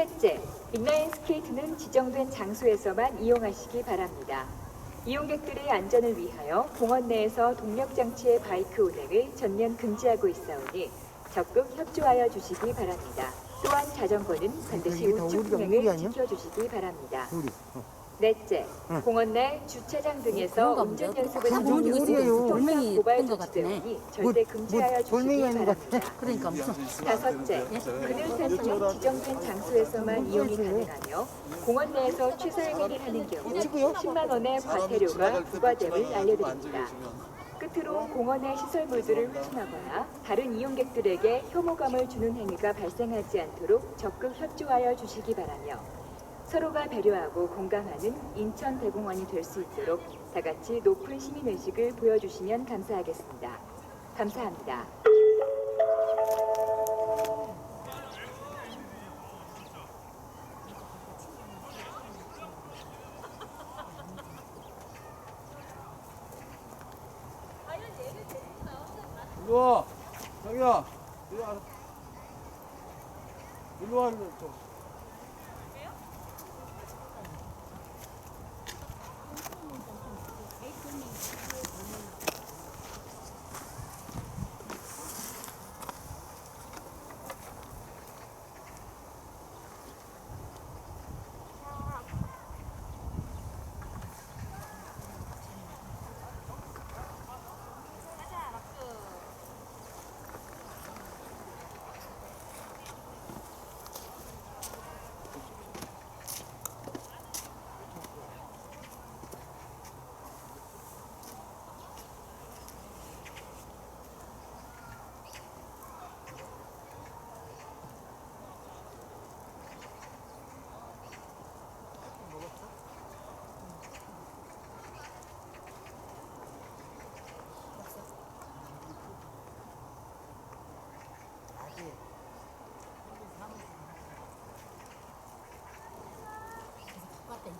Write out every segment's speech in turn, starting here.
셋째, 인라인 스케이트는 지정된 장소에서만 이용하시기 바랍니다. 이용객들의 안전을 위하여 공원 내에서 동력 장치의 바이크 운행을 전면 금지하고 있사오니 적극 협조하여 주시기 바랍니다. 또한 자전거는 반드시 우측 아니야? 지켜주시기 바랍니다. 우리. 어. 넷째, 응. 공원 내 주차장 등에서 그런가 운전? 연습을 다 하는 모르고 경우 있어요. 통상 돌멩이 고발 뜬것 조치되오니 절대 뭐, 금지하여 뭐, 돌멩이가 주시기 있는 것 바랍니다. 그러니까 무슨 다섯째, 그늘 펜스는 지정된 장소에서만 이용이 가능하며 공원 내에서 취사행위를 하는 경우 찍어요? 10만 원의 과태료가 부과됨을 알려드립니다. 끝으로 공원의 시설물들을 훼손하거나 다른 이용객들에게 혐오감을 주는 행위가 발생하지 않도록 적극 협조하여 주시기 바라며 서로가 배려하고 공감하는 인천 대공원이 될 수 있도록 다 같이 높은 시민 의식을 보여주시면 감사하겠습니다. 감사합니다. 일로 와. 자기야. 일로 와. 일로 와. 일로 와.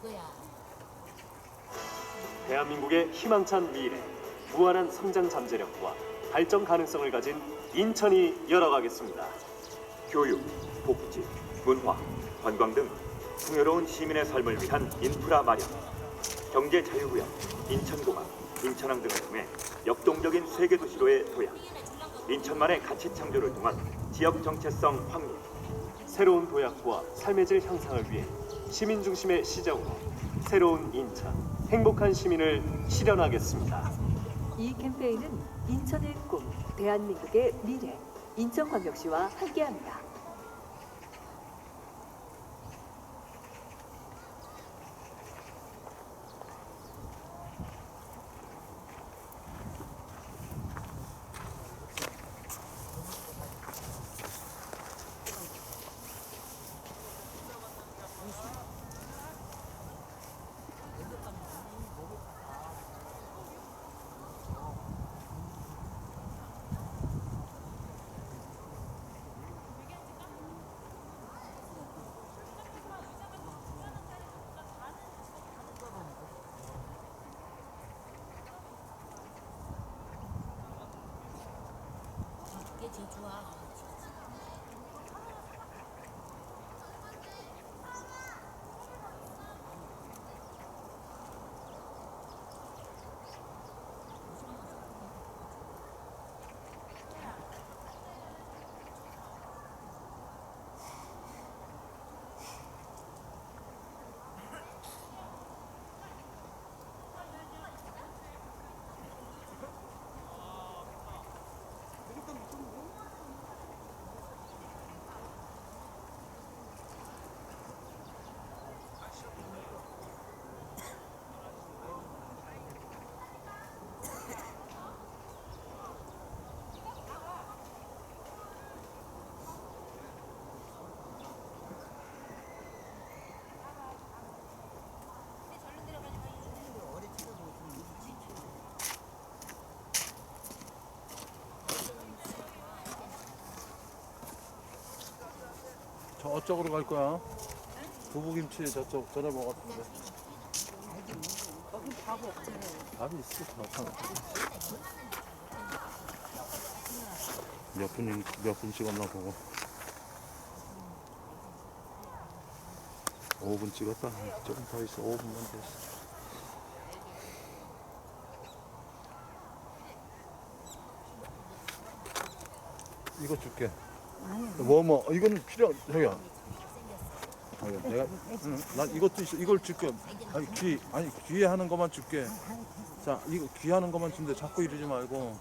이거야. 대한민국의 희망찬 미래, 무한한 성장 잠재력과 발전 가능성을 가진 인천이 열어가겠습니다. 교육, 복지, 문화, 관광 등 풍요로운 시민의 삶을 위한 인프라 마련, 경제 자유구역, 인천공항, 인천항 등을 통해 역동적인 세계 도시로의 도약, 인천만의 가치 창조를 통한 지역 정체성 확립, 새로운 도약과 삶의 질 향상을 위해 시민 중심의 시정으로 새로운 인천, 행복한 시민을 실현하겠습니다. 이 캠페인은 인천의 꿈, 대한민국의 미래, 인천광역시와 함께합니다. 이게 제 저쪽으로 갈 거야. 두부김치 저쪽 전에 먹었는데. 거기 밥 없잖아요. 밥이 있어. 몇 분, 몇분 찍었나 보고. 5분 찍었다. 조금 더 있어. 5분만 더 있어. 이거 줄게. 뭐, 뭐, 이거는 필요, 저기야. 저기야, 내가, 응, 난 이것도 있어. 이걸 줄게. 아니, 귀, 아니, 귀에 하는 것만 줄게. 자, 이거 귀 하는 것만 준대. 자꾸 이러지 말고.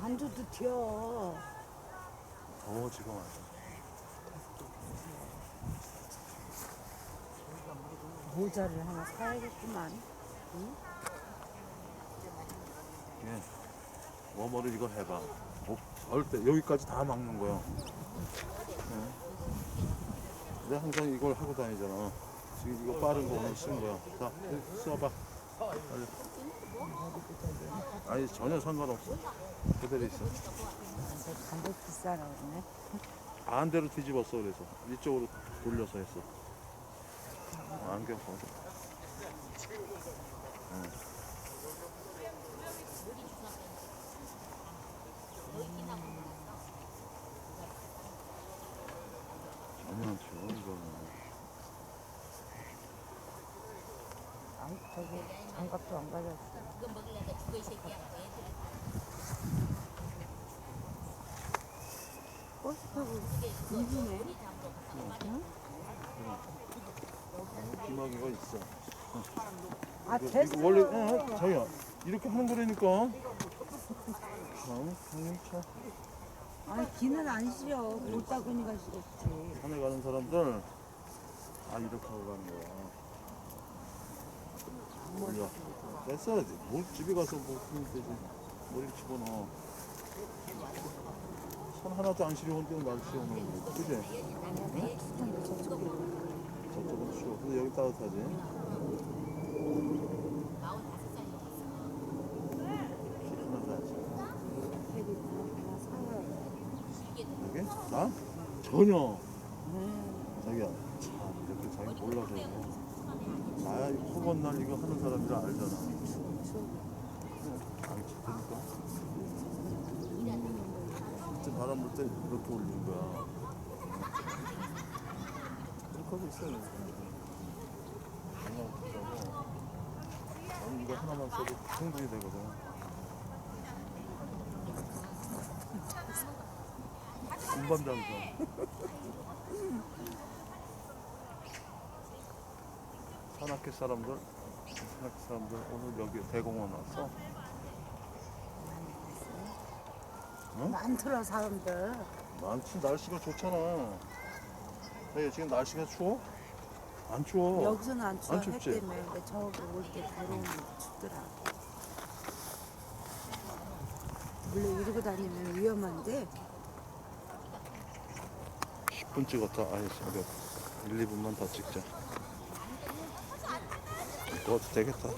안 줘도 튀어. 더워, 지금 아주. 모자를 하나 사야겠구만. 예. 워머를 이거 해봐. 어, 절대 여기까지 다 막는 거야. 예. 내가 항상 이걸 하고 다니잖아. 지금 이거 빠른 거 오늘 쓴 거야. 자, 써봐. 빨리. 아니 전혀 상관없어. 그대로 있어. 담배 비싸라 그러네. 반대로 뒤집었어 그래서 이쪽으로 돌려서 했어. 어, 안경 벗어. 응. 전혀 안 치워 이거는. 아이, 저기 장갑도 안 가졌어. 그거 먹으려다 죽어 이 새끼야. 버스 타고 이기네. 기막이가 있어. 아, 이거, 됐어. 이거 원래 어, 자기야 이렇게 하는 거라니까. 참, 형님 참. 아니, 기는 안 싫어. 골다구니가 싫었지. 산에 가는 사람들 아 이렇게 하고 가는 거야. 몰라. 뺐어야지. 뭘 집에 가서 뭐 쓰면 되지. 머리 집어넣어. 손 하나도 안 시려운데 날씨 오는 거. 그지? 저쪽은 추워. 근데 여기 따뜻하지? 키 하나 사야지. 여기? 나? 전혀. 자기야, 참 이렇게 자기 몰라서 나야 후번 날 이거 하는 사람이라 알잖아. 알지, 그러니까. 그때 바람 불 때 이렇게 올리는 거야. 이렇게 하고 있어요. 그냥 그러고 나는 이거 하나만 써도 충분히 되거든. 운반장사. 산악회 사람들, 산악회 사람들 오늘 여기 대공원 왔어. 많더라, 사람들. 많지 날씨가 좋잖아. 야, 지금 날씨가 추워? 안 추워. 여기서는 안 추워. 안해 춥지? 때문에. 근데 저기 올때 들어오면 춥더라. 원래 이러고 다니면 위험한데 10분 찍었다. 아니, 저기 1, 2분만 더 찍자. 더 되겠다.